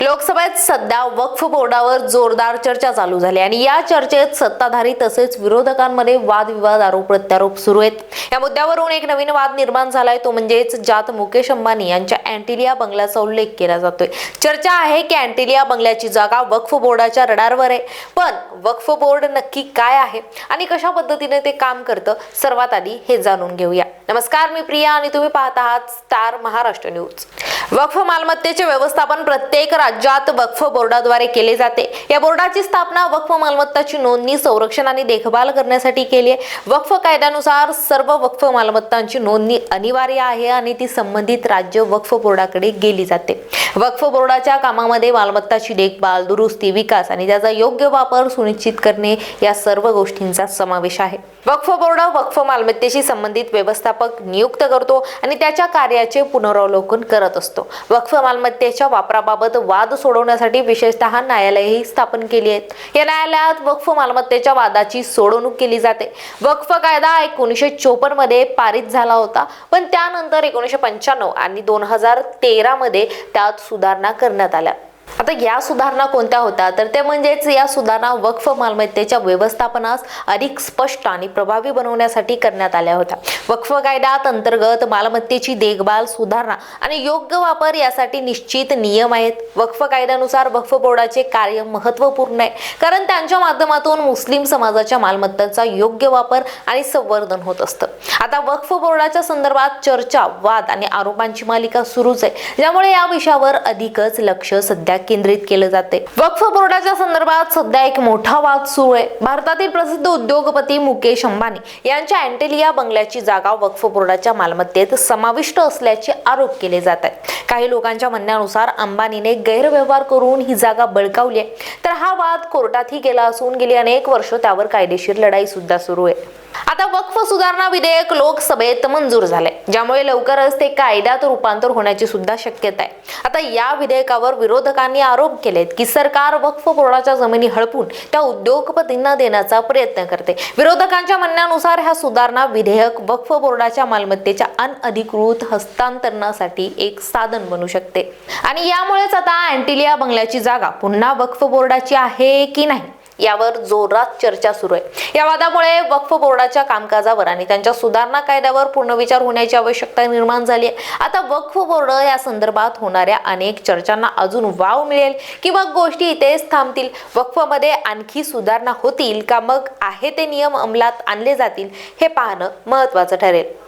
लोकसभेत सध्या वक्फ बोर्डावर जोरदार चर्चा चालू झाली आणि या चर्चेत सत्ताधारी तसेच विरोधकांमध्ये वादविवाद आरोप प्रत्यारोप सुरू आहेत. या मुद्द्यावरून एक नवीन वाद निर्माण झालाय तो म्हणजेच ज्यात मुकेश अंबानी यांच्या अँटिलिया बंगल्याचा उल्लेख केला जातोय. चर्चा आहे की अँटिलिया बंगल्याची जागा वक्फ बोर्डाच्या रडारवर आहे पण वक्फ बोर्ड नक्की काय आहे आणि कशा पद्धतीने ते काम करतं सर्वात आधी हे जाणून घेऊया. नमस्कार मी प्रिया आणि तुम्ही पाहत आहात स्टार महाराष्ट्र न्यूज. वक्फ मालमत्तेचे व्यवस्थापन प्रत्येक राज्यात वक्फ बोर्डाद्वारे केले जाते. या बोर्डाची स्थापना वक्फ मालमत्ताची नोंदणी संरक्षण आणि देखभाल करण्यासाठी केली आहे. वक्फ कायद्यानुसार सर्व वक्फ मालमत्तांची नोंदणी अनिवार्य आहे आणि ती संबंधित राज्य वक्फ बोर्डाकडे गेली जाते. वक्फ बोर्डाच्या कामामध्ये मालमत्ताची देखभाल दुरुस्ती विकास आणि त्याचा योग्य वापर सुनिश्चित करणे या सर्व गोष्टींचा समावेश आहे. वक्फ बोर्ड वक्फ मालमत्तेशी संबंधित व्यवस्थापक नियुक्त करतो आणि त्याच्या कार्याचे पुनरावलोकन करत असतो. वक्फ मालमत्तेच्या वापराबाबत वाद सोडवण्यासाठी विशेषतः न्यायालयही स्थापन केली आहेत. या न्यायालयात वक्फ मालमत्तेच्या वादाची सोडवणूक केली जाते. वक्फ कायदा एकोणीसशे चोपन्नमध्ये पारित झाला होता पण त्यानंतर एकोणीसशे पंच्याण्णव आणि दोन हजार तेरामध्ये त्यात सुधारणा करण्यात आल्या. आता या सुधारणा कोणत्या होत्या? तर ते म्हणजेच या सुधारणा वक्फ मालमत्तेच्या व्यवस्थापनास अधिक स्पष्ट आणि प्रभावी बनवण्यासाठी करण्यात आल्या होत्या. वक्फ कायद्यात अंतर्गत मालमत्तेची देखभाल सुधारणा आणि योग्य वापर यासाठी निश्चित नियम आहेत. वक्फ कायद्यानुसार वक्फ बोर्डाचे कार्य महत्त्वपूर्ण आहे. कारण त्यांच्या माध्यमातून मुस्लिम समाजाच्या मालमत्तांचा योग्य वापर आणि संवर्धन होत असतं. आता वक्फ बोर्डाच्या संदर्भात चर्चा वाद आणि आरोपांची मालिका सुरूच आहे. ज्यामुळे या विषयावर अधिकच लक्ष सध्या केंद्रित केलं जाते. वक्फ बोर्डाच्या संदर्भात सध्या एक मोठा वाद सुरू आहे. भारतातील प्रसिद्ध उद्योगपती मुकेश अंबानी यांच्या अँटेलिया बंगल्याची जागा वक्फ बोर्डाच्या मालमत्तेत समाविष्ट असल्याचे आरोप केले जात आहेत. काही लोकांच्या म्हणण्यानुसार अंबानीने गैरव्यवहार करून ही जागा बळकावली आहे. तर हा वाद कोर्टातही गेला असून गेली अनेक वर्ष त्यावर कायदेशीर लढाई सुद्धा सुरू आहे. आता वक्फ सुधारणा विधेयक लोकसभेत मंजूर झाले ज्यामुळे लवकरच ते कायद्यात रूपांतर होण्याची सुद्धा शक्यता आहे. आता या विधेयकावर विरोधकांनी आरोप केलेत की सरकार वक्फ बोर्डाच्या जमिनी हडपून त्या उद्योगपतींना देण्याचा प्रयत्न करते. विरोधकांच्या म्हणण्यानुसार ह्या सुधारणा विधेयक वक्फ बोर्डाच्या मालमत्तेच्या अनधिकृत हस्तांतरणासाठी एक साधन बनू शकते. आणि यामुळेच आता अँटिलिया बंगल्याची जागा पुन्हा वक्फ बोर्डाची आहे की नाही? यावर जोरात चर्चा सुरू आहे. या वादामुळे वक्फ बोर्डाच्या कामकाजावर आणि त्यांच्या सुधारणा कायद्यावर पुनर्विचार होण्याची आवश्यकता निर्माण झाली आहे. आता वक्फ बोर्ड या संदर्भात होणाऱ्या अनेक चर्चांना अजून वाव मिळेल की मग गोष्टी इथेच थांबतील. वक्फमध्ये आणखी सुधारणा होतील का? मग आहे ते नियम अंमलात आणले जातील हे पाहणं महत्वाचं ठरेल.